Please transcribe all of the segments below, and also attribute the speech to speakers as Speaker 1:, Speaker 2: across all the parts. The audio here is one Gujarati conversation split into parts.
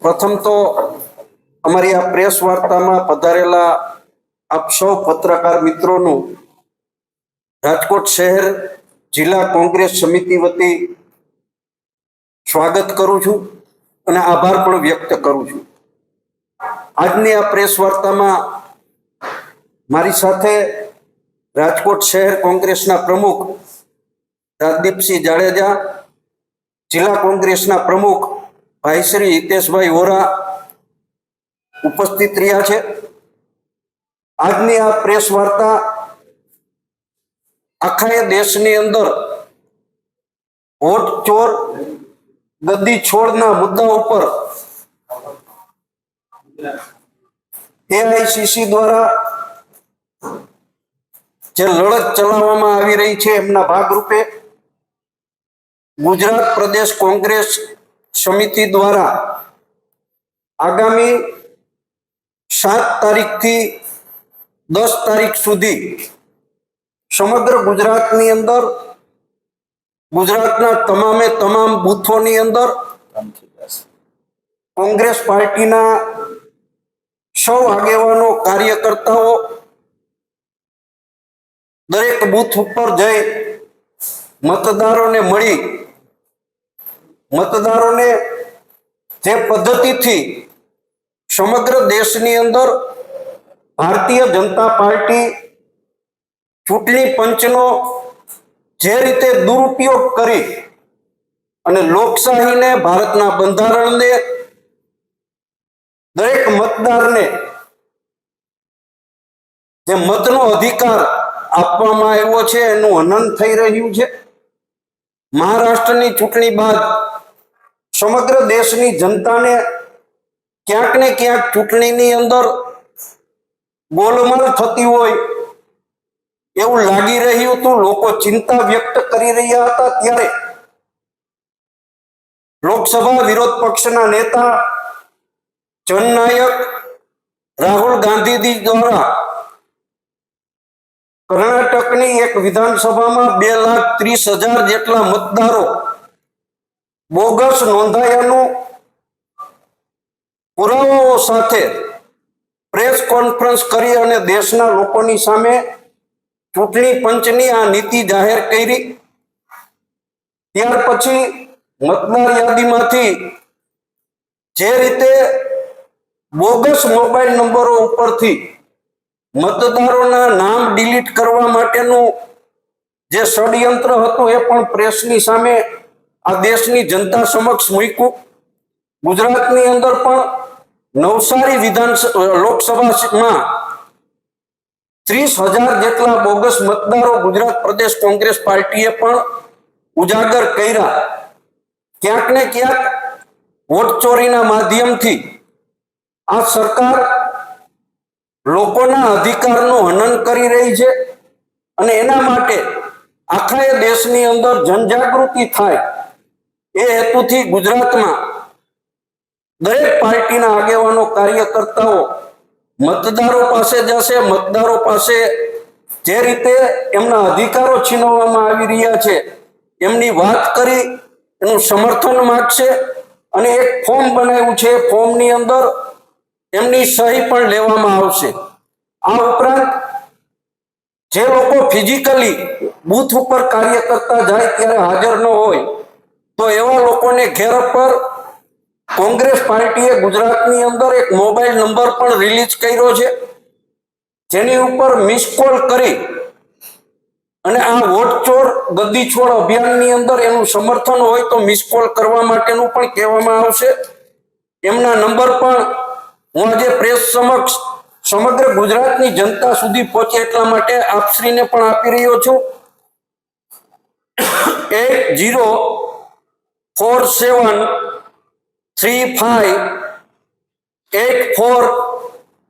Speaker 1: પ્રથમ તો અમારી આ પ્રેસ વાર્તામાં પધારેલા આપ સૌ પત્રકાર મિત્રોનું રાજકોટ શહેર જિલ્લા કોંગ્રેસ સમિતિ વતી સ્વાગત કરું છું અને આભાર પણ વ્યક્ત કરું છું. આજની આ પ્રેસ વાર્તામાં મારી સાથે રાજકોટ શહેર કોંગ્રેસના પ્રમુખ રાજદીપસિંહ જાડેજા, જિલ્લા કોંગ્રેસના પ્રમુખ ભાઈ શ્રી હિતેશભાઈ વોરા ઉપસ્થિત રહ્યા છે. આજની આ પ્રેસ વાર્તા આખા દેશની અંદર વોટ ચોર, ગદ્દી છોડના મુદ્દા ઉપર એઆઈસીસી દ્વારા જે લડત ચલાવવામાં આવી રહી છે એમના ભાગરૂપે ગુજરાત પ્રદેશ કોંગ્રેસ સમિતિ દ્વારા આગામી સાત તારીખથી દસ તારીખ સુધી સમગ્ર ગુજરાતની અંદર, ગુજરાતના તમામે તમામ બૂથોની અંદર કોંગ્રેસ પાર્ટીના સૌ આગેવાનો, કાર્યકર્તાઓ દરેક બૂથ ઉપર જઈ મતદારોને મળી મતદારોને જે પદ્ધતિથી સમગ્ર દેશની અંદર ભારતીય જનતા પાર્ટી ચૂંટણી પંચનો જે રીતે દુરુપયોગ કરી અને લોકશાહીને ભારતના બંધારણને દરેક મતદારને જે મતનો અધિકાર આપવામાં આવ્યો છે એનું હનન થઈ રહ્યું છે. મહારાષ્ટ્રની ચૂંટણી બાદ સમગ્ર દેશની જનતાને ક્યાંક ને ક્યાંક ચૂંટણીની અંદર ગોલમાલ થતી હોય એવું લાગી રહ્યું હતું. લોકો ચિંતા વ્યક્ત કરી રહ્યા હતા ત્યારે લોકસભા વિરોધ પક્ષના નેતા, જનનાયક રાહુલ ગાંધીજી દ્વારા કર્ણાટકની એક વિધાનસભામાં બે લાખ ત્રીસ હજાર જેટલા મતદારો બોગસ નોંધાયાનું પુરાવાઓ સાથે પ્રેસ કોન્ફરન્સ કરી અને દેશના લોકોની સામે ચૂંટણી પંચની આ નીતિ જાહેર કરી. ત્યાર પછી મતદાર યાદીમાંથી જે રીતે બોગસ મોબાઈલ નંબરો ઉપરથી મતદારોના નામ ડિલીટ કરવા માટેનું જે ષડયંત્ર હતું એ પણ પ્રેસની સામે આ દેશની જનતા સમક્ષ મૂક્યું. ગુજરાતની અંદર પણ નવસારી વિધાન લોકસભામાં ત્રીસ હજાર જેટલા બોગસ મતદારો ગુજરાત પ્રદેશ કોંગ્રેસ પાર્ટીએ પણ ઉજાગર કર્યા. ક્યાંક ને ક્યાંક વોટ ચોરીના માધ્યમથી આ સરકાર લોકોના અધિકારનું હનન કરી રહી છે અને એના માટે આખા દેશની અંદર જનજાગૃતિ થાય. એ હેતુથી ગુજરાતમાં દરેક પાર્ટીના આગેવાનો, કાર્યકર્તાઓ મતદારો પાસે જશે. મતદારો પાસે જે રીતે એમના અધિકારો છીનવવામાં આવી રહ્યા છે, એમની વાત કરી, એનું સમર્થન માગશે અને એક ફોર્મ બનાવ્યું છે. ફોર્મની અંદર એમની સહી પણ લેવામાં આવશે. આ ઉપરાંત જે લોકો ફિઝિકલી બૂથ ઉપર કાર્ય કરતા જાય ત્યારે હાજર ન હોય તો એવા લોકોને ઘેર પર કોંગ્રેસ પાર્ટીએ ગુજરાતની અંદર એક મોબાઈલ નંબર પણ રિલીઝ કર્યો છે. જેની ઉપર મિસ કોલ કરી અને આ વોટ ચોર ગદ્દી છોડ અભિયાનની અંદર એનું સમર્થન હોય તો મિસ કોલ કરવા માટેનું પણ કહેવામાં આવશે. એમના નંબર પણ હું આજે પ્રેસ સમક્ષ સમગ્ર ગુજરાતની જનતા સુધી પહોંચે એટલા માટે આપશ્રીને પણ આપી રહ્યો છું. Eight zero four seven three five eight four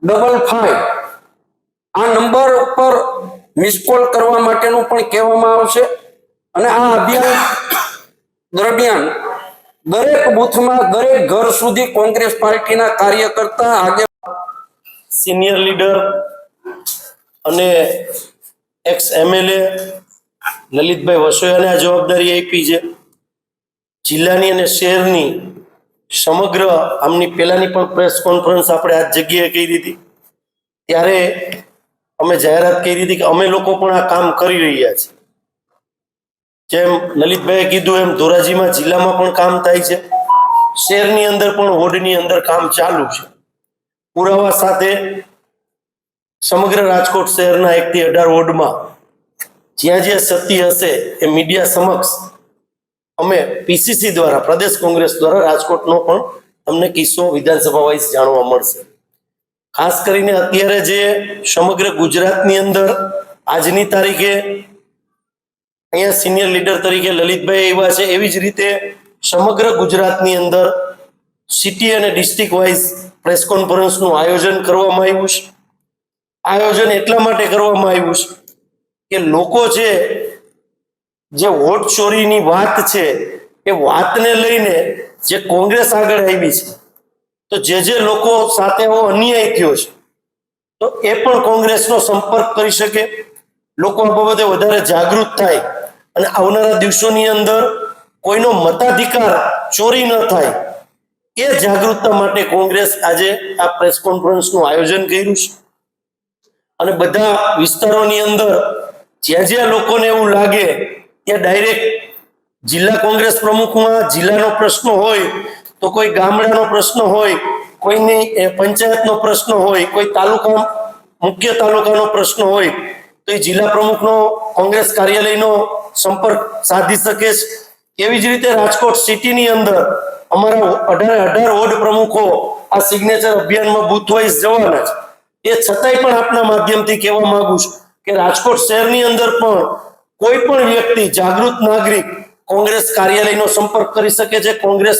Speaker 1: double five આ નંબર ઉપર મિસ કોલ કરવા માટેનું પણ કહેવામાં આવશે. અને આ અભિયાન દરમિયાન દરેક બૂથમાં દરેક ઘર સુધી કોંગ્રેસ પાર્ટીના કાર્યકર્તા આગે
Speaker 2: સિનિયર લીડર અને એક્સ એમએલએ લલિતભાઈ વસોયાને આ જવાબદારી આપી છે. જિલ્લાની અને શહેરની સમગ્ર આમની પહેલાંની પણ પ્રેસ કોન્ફરન્સ આપણે આ જગ્યાએ કરી હતી ત્યારે અમે જાહેરાત કરી હતી કે અમે લોકો પણ આ કામ કરી રહ્યા છીએ. જેમ લલિતભાઈએ કીધું એમ ધોરાજીમાં જિલ્લામાં પણ કામ થાય છે. શહેરની અંદર પણ વોર્ડની અંદર કામ ચાલુ છે. પુરાવા સાથે સમગ્ર રાજકોટ શહેરના એકથી અઢાર વોર્ડમાં જ્યાં જ્યાં સતી હશે એ મીડિયા સમક્ષ અમે પીસીસી દ્વારા, પ્રદેશ કોંગ્રેસ દ્વારા રાજકોટનો પણ તમને કિસ્સો વિધાનસભા વાઇઝ જાણવા મળશે. ખાસ કરીને અત્યારે જે સમગ્ર ગુજરાતની અંદર આજની તારીખે અહીંયા સિનિયર લીડર તરીકે લલિતભાઈ આવ્યા છે, એવી જ રીતે સમગ્ર ગુજરાતની અંદર સિટી અને ડિસ્ટ્રિક્ટ વાઇઝ પ્રેસ કોન્ફરન્સનું આયોજન કરવામાં આવ્યું છે. આયોજન એટલા માટે કરવામાં આવ્યું છે કે લોકો છે જે વોટ ચોરીની વાત છે, એ વાતને લઈને જે કોંગ્રેસ આગળ આવી છે, તો જે જે લોકો સાથે એવો અન્યાય થયો છે, તો એ પણ કોંગ્રેસનો સંપર્ક કરી શકે. લોકો બાબતે વધારે જાગૃત થાય અને આવનારા દિવસોની અંદર કોઈનો મતાધિકાર ચોરી ન થાય, એ જાગૃતતા માટે કોંગ્રેસ આજે આ પ્રેસ કોન્ફરન્સનું આયોજન કર્યું છે. અને બધા વિસ્તારોની અંદર જ્યાં જ્યાં લોકોને એવું લાગે ત્યાં ડાયરેક્ટ જિલ્લા કોંગ્રેસ પ્રમુખમાં જિલ્લાનો પ્રશ્ન હોય તો કોઈ ગામડાનો પ્રશ્ન હોય, કોઈની પંચાયતનો પ્રશ્ન હોય, કોઈ તાલુકા, મુખ્ય તાલુકાનો પ્રશ્ન હોય, તો એ જિલ્લા પ્રમુખનો, કોંગ્રેસ કાર્યાલયનો સંપર્ક સાધી શકે છે. એવી જ રીતે રાજકોટ સિટીની અંદર અમારા અઢારે, અઢાર વોર્ડ પ્રમુખો આ સિગ્નેચર અભિયાનમાં બુથ વાઇઝ જવાના છે. એ છતાંય પણ આપના માધ્યમથી કહેવા માંગુ છું કે રાજકોટ શહેરની અંદર પણ કોઈ પણ વ્યક્તિ, જાગૃત નાગરિક કોંગ્રેસ કાર્યાલયનો સંપર્ક કરી શકે છે, કોંગ્રેસ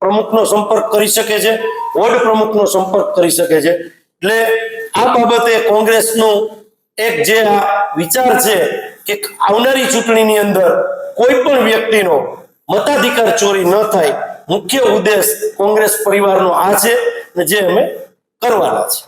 Speaker 2: પ્રમુખનો સંપર્ક કરી શકે છે, વોર્ડ પ્રમુખનો સંપર્ક કરી શકે છે. એટલે આ બાબતે કોંગ્રેસનું એક જે આ વિચાર છે કે આવનારી ચૂંટણીની અંદર કોઈ પણ વ્યક્તિનો મતાધિકાર ચોરી ન થાય, મુખ્ય ઉદ્દેશ કોંગ્રેસ પરિવારનો આ છે ને જે અમે કરવાના છે.